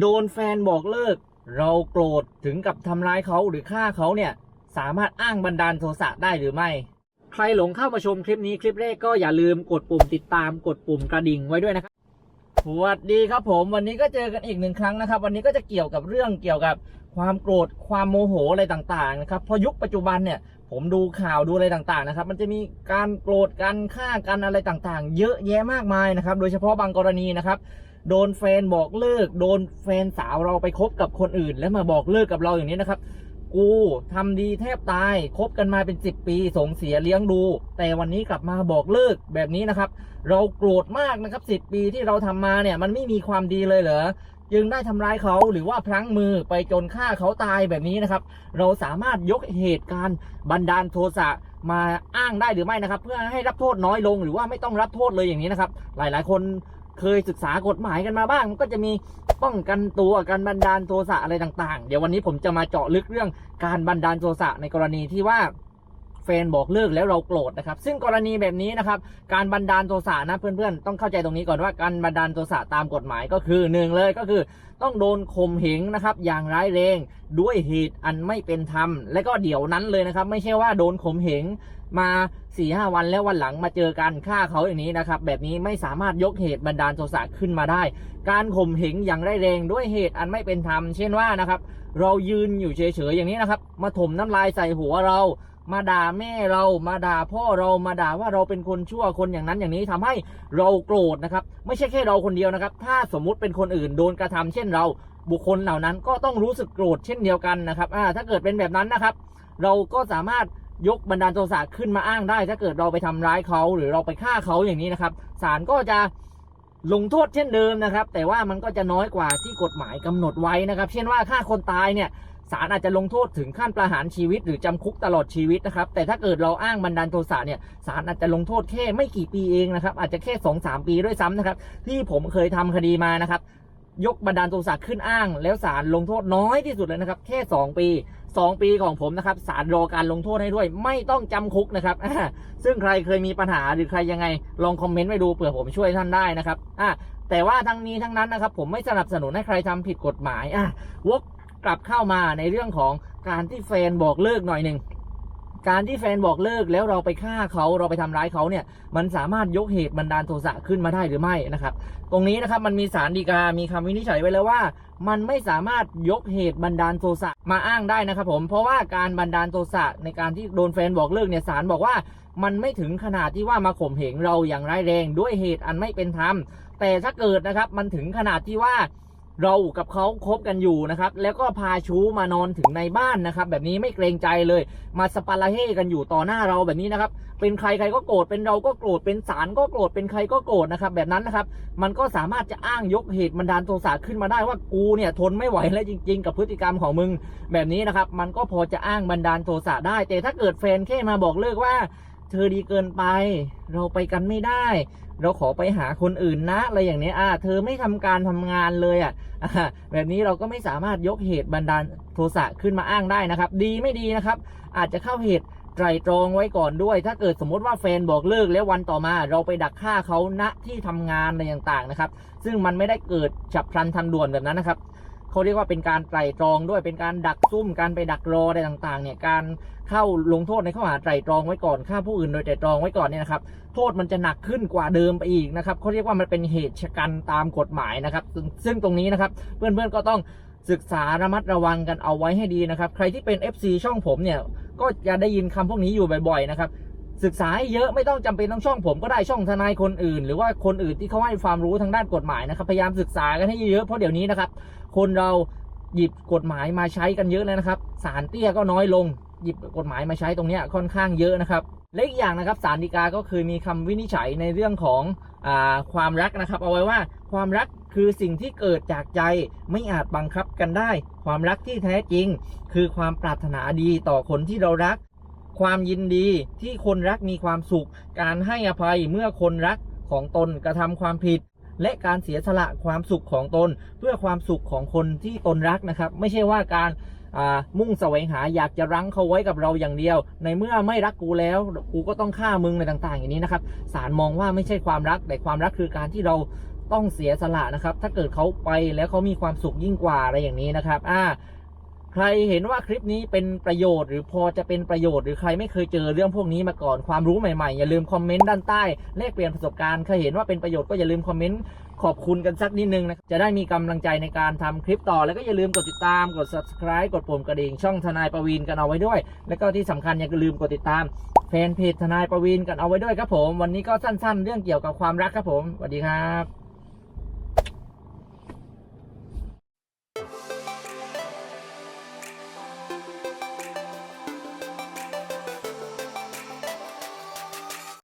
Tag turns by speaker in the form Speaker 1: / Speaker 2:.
Speaker 1: โดนแฟนบอกเลิก เราโกรธถึงกับทำร้ายเขาหรือฆ่าเขาเนี่ย สามารถอ้างบันดาลโทสะได้หรือไม่ ใครหลงเข้ามาชมคลิปนี้คลิปแรกก็อย่าลืมกดปุ่มติดตามกดปุ่มกระดิ่งไว้ด้วยนะครับสวัสดีครับผมวันนี้ก็เจอกันอีกหนึ่งครั้งนะครับ วันนี้ก็จะเกี่ยวกับเรื่องเกี่ยวกับความโกรธความโมโหอะไรต่างๆนะครับพอยุคปัจจุบันเนี่ยผมดูข่าวดูอะไรต่างๆนะครับมันจะมีการโกรธกันฆ่ากันอะไรต่างๆ เยอะแยะมากมายนะครับ โดยเฉพาะบางกรณีนะครับ โดนแฟนบอกเลิก โดนแฟนสาวเราไปคบกับคนอื่น แล้วมาบอกเลิกกับเราอย่างนี้นะครับ กูทำดีแทบตายคบกันมาเป็น10ปีส่งเสียเลี้ยงดู แต่วันนี้กลับมาบอกเลิกแบบนี้นะครับ เราโกรธมากนะครับ10ปีที่เราทำมาเนี่ยมันไม่มีความดีเลยเหรอจึงได้ทำร้ายเขาหรือว่าพลั้งมือไปจนฆ่าเขาตายแบบนี้นะครับ เราสามารถยกเหตุการณ์บันดาลโทสะมาอ้างได้หรือไม่นะครับ เพื่อให้รับโทษน้อยลงหรือว่าไม่ต้องรับโทษเลยอย่างนี้นะครับ หลายๆ คน เคยศึกษากฎหมายกันมาบ้างมันก็จะมีป้องกันตัวการบันดาลโทสะอะไรต่าง ๆ เดี๋ยววันนี้ผมจะมาเจาะลึกเรื่องการบันดาลโทสะในกรณีที่ว่า แฟนบอกเลิกแล้วเราโกรธนะครับ ซึ่งกรณีแบบนี้นะครับ การบันดาลโทสะนะเพื่อนๆ ต้องเข้าใจตรงนี้ก่อนว่าการบันดาลโทสะตามกฎหมายก็คือหนึ่งเลยก็คือต้องโดนข่มเหงนะครับ อย่างร้ายแรงด้วยเหตุอันไม่เป็นธรรม และก็เดี๋ยวนั้นเลยนะครับ ไม่ใช่ว่าโดนข่มเหงมา4ี่ห้าวันแล้ววันหลังมาเจอกันฆ่าเขาอย่างนี้นะครับ แบบนี้ไม่สามารถยกเหตุบันดาลโทสะขึ้นมาได้ การข่มเหงอย่างร้ายแรงด้วยเหตุอันไม่เป็นธรรม เช่นว่านะครับ เรายืนอยู่เฉยๆอย่างนี้นะครับ มาถมน้ำลายใส่หัวเรา มาด่าแม่เรามาด่าพ่อเรามาด่าว่าเราเป็นคนชั่วคนอย่างนั้นอย่างนี้ทำให้เราโกรธนะครับ ไม่ใช่แค่เราคนเดียวนะครับ ถ้าสมมุติเป็นคนอื่นโดนกระทำเช่นเราบุคคลเหล่านั้นก็ต้องรู้สึกโกรธเช่นเดียวกันนะครับอ่าถ้าเกิดเป็นแบบนั้นนะครับ เราก็สามารถยกบันดาลโทสะขึ้นมาอ้างได้ ถ้าเกิดเราไปทำร้ายเขาหรือเราไปฆ่าเขาอย่างนี้นะครับศาลก็จะลงโทษเช่นเดิมนะครับ แต่ว่ามันก็จะน้อยกว่าที่กฎหมายกำหนดไว้นะครับ เช่นว่าฆ่าคนตายเนี่ย ศาลอาจจะลงโทษถึงขั้นประหารชีวิต หรือจำคุกตลอดชีวิตนะครับ แต่ถ้าเกิดเราอ้างบันดาลโทสะเนี่ยศาลอาจจะลงโทษแค่ไม่กี่ปีเองนะครับ อาจจะแค่2อสปีด้วยซ้ำนะครับ ที่ผมเคยทำคดีมานะครับ ยกบันดาลโทสะขึ้นอ้าง แล้วศาลลงโทษน้อยที่สุดเลยนะครับ แค่ 2 ปี 2 ปีของผมนะครับศาลรอการลงโทษให้ด้วย ไม่ต้องจำคุกนะครับซึ่งใครเคยมีปัญหาหรือใครยังไง ลองคอมเมนต์ไว้ดูเผื่อผมช่วยท่านได้นะครับอ่าแต่ว่าทั้งนี้ทั้งนั้นนะครับ ผมไม่สนับสนุนให้ใครทำผิดกฎหมายอะวก กลับเข้ามาในเรื่องของการที่แฟนบอกเลิกหน่อยหนึ่งการที่แฟนบอกเลิกแล้วเราไปฆ่าเขาเราไปทำร้ายเขาเนี่ย มันสามารถยกเหตุบันดาลโทสะขึ้นมาได้หรือไม่นะครับ ตรงนี้นะครับมันมีสารดีกา มีคำวินิจฉัยไว้แล้วว่า มันไม่สามารถยกเหตุบันดาลโทสะมาอ้างได้นะครับผมเพราะว่าการบันดาลโทสะในการที่โดนแฟนบอกเลิกเนี่ยสารบอกว่ามันไม่ถึงขนาดที่ว่ามาข่มเหงเราอย่างร้ายแรงด้วยเหตุอันไม่เป็นธรรมแต่ถ้าเกิดนะครับมันถึงขนาดที่ว่า เรากับเขาคบกันอยู่นะครับ แล้วก็พาชู้มานอนถึงในบ้านนะครับ แบบนี้ไม่เกรงใจเลย มาสปาระเฮกันอยู่ต่อหน้าเราแบบนี้นะครับ เป็นใครใครก็โกรธ เป็นเราก็โกรธ เป็นศาลก็โกรธ เป็นใครก็โกรธนะครับ แบบนั้นนะครับ มันก็สามารถจะอ้างยกเหตุบันดาลโทสะขึ้นมาได้ว่ากูเนี่ยทนไม่ไหวแล้วจริง ๆ กับพฤติกรรมของมึง แบบนี้นะครับ มันก็พอจะอ้างบันดาลโทสะได้ แต่ถ้าเกิดแฟนแค่มาบอกเลิกว่า เธอดีเกินไป เราไปกันไม่ได้ เราขอไปหาคนอื่นนะอะไรอย่างเนี้ยอ่าเธอไม่ทำการทำงานเลยอะแบบนี้เราก็ไม่สามารถยกเหตุบันดาลโทสะขึ้นมาอ้างได้นะครับ ดีไม่ดีนะครับ อาจจะเข้าเหตุไตรตรองไว้ก่อนด้วย ถ้าเกิดสมมติว่าแฟนบอกเลิกแล้ววันต่อมา เราไปดักฆ่าเขาณที่ทำงานอะไรต่างๆนะครับ ซึ่งมันไม่ได้เกิดฉับพลันทันด่วนแบบนั้นนะครับ เขาเรียกว่าเป็นการไตร่ตรองด้วยเป็นการดักซุ่มการไปดักรออะไรต่างๆเนี่ยการเข้าลงโทษในข้อหาไตร่ตรองไว้ก่อนฆ่าผู้อื่นโดยไตร่ตรองไว้ก่อนเนี่ยนะครับโทษมันจะหนักขึ้นกว่าเดิมไปอีกนะครับเขาเรียกว่ามันเป็นเหตุชะกันตามกฎหมายนะครับซึ่งตรงนี้นะครับเพื่อนๆก็ต้องศึกษาระมัดระวังกันเอาไว้ให้ดีนะครับ ใครที่เป็น FC ช่องผมเนี่ย ก็จะได้ยินคำพวกนี้อยู่บ่อยๆนะครับ ศึกษาให้เยอะไม่ต้องจำเป็นต้องช่องผมก็ได้ช่องทนายคนอื่น หรือว่าคนอื่นที่เขาให้ความรู้ทางด้านกฎหมายนะครับพยายามศึกษากันให้เยอะๆเพราะเดี๋ยวนี้นะครับ คนเราหยิบกฎหมายมาใช้กันเยอะแล้วนะครับสารเตี้ยก็น้อยลง หยิบกฎหมายมาใช้ตรงนี้ค่อนข้างเยอะนะครับและอีกอย่างนะครับสารดีกาก็คือมีคำวินิจฉัยในเรื่องของอความรักนะครับ เอาไว้ว่าความรักคือสิ่งที่เกิดจากใจไม่อาจบังคับกันได้ ความรักที่แท้จริง คือความปรารถนาดีต่อคนที่เรารัก ความยินดีที่คนรักมีความสุข การให้อภัยเมื่อคนรักของตนกระทำความผิด และการเสียสละความสุขของตน เพื่อความสุขของคนที่ตนรักนะครับ ไม่ใช่ว่าการมุ่งแสวงหาอยากจะรั้งเขาไว้กับเราอย่างเดียว ในเมื่อไม่รักกูแล้วกูก็ต้องฆ่ามึงในต่าง ๆ อย่างนี้นะครับศาลมองว่าไม่ใช่ความรักแต่ความรักคือการที่เราต้องเสียสละนะครับ ถ้าเกิดเขาไปแล้วเขามีความสุขยิ่งกว่าอะไรอย่างนี้นะครับ อ่า ใครเห็นว่าคลิปนี้เป็นประโยชน์ หรือพอจะเป็นประโยชน์หรือใครไม่เคยเจอเรื่องพวกนี้มาก่อนความรู้ใหม่ๆ อย่าลืมคอมเมนต์ด้านใต้แลกเปลี่ยนประสบการณ์ใครเห็นว่าเป็นประโยชน์ก็อย่าลืมคอมเมนต์ขอบคุณกันสักนิดนึงนะจะได้มีกำลังใจในการทำคลิปต่อ แล้วก็อย่าลืมกดติดตามกด subscribe กดปุ่มกระดิ่งช่องทนายประวีนกันเอาไว้ด้วย แล้วก็ที่สำคัญอย่าลืมกดติดตามแฟนเพจทนายประวีนกันเอาไว้ด้วยครับผม วันนี้ก็สั้นๆ เรื่องเกี่ยวกับความรักครับผมสวัสดีครับ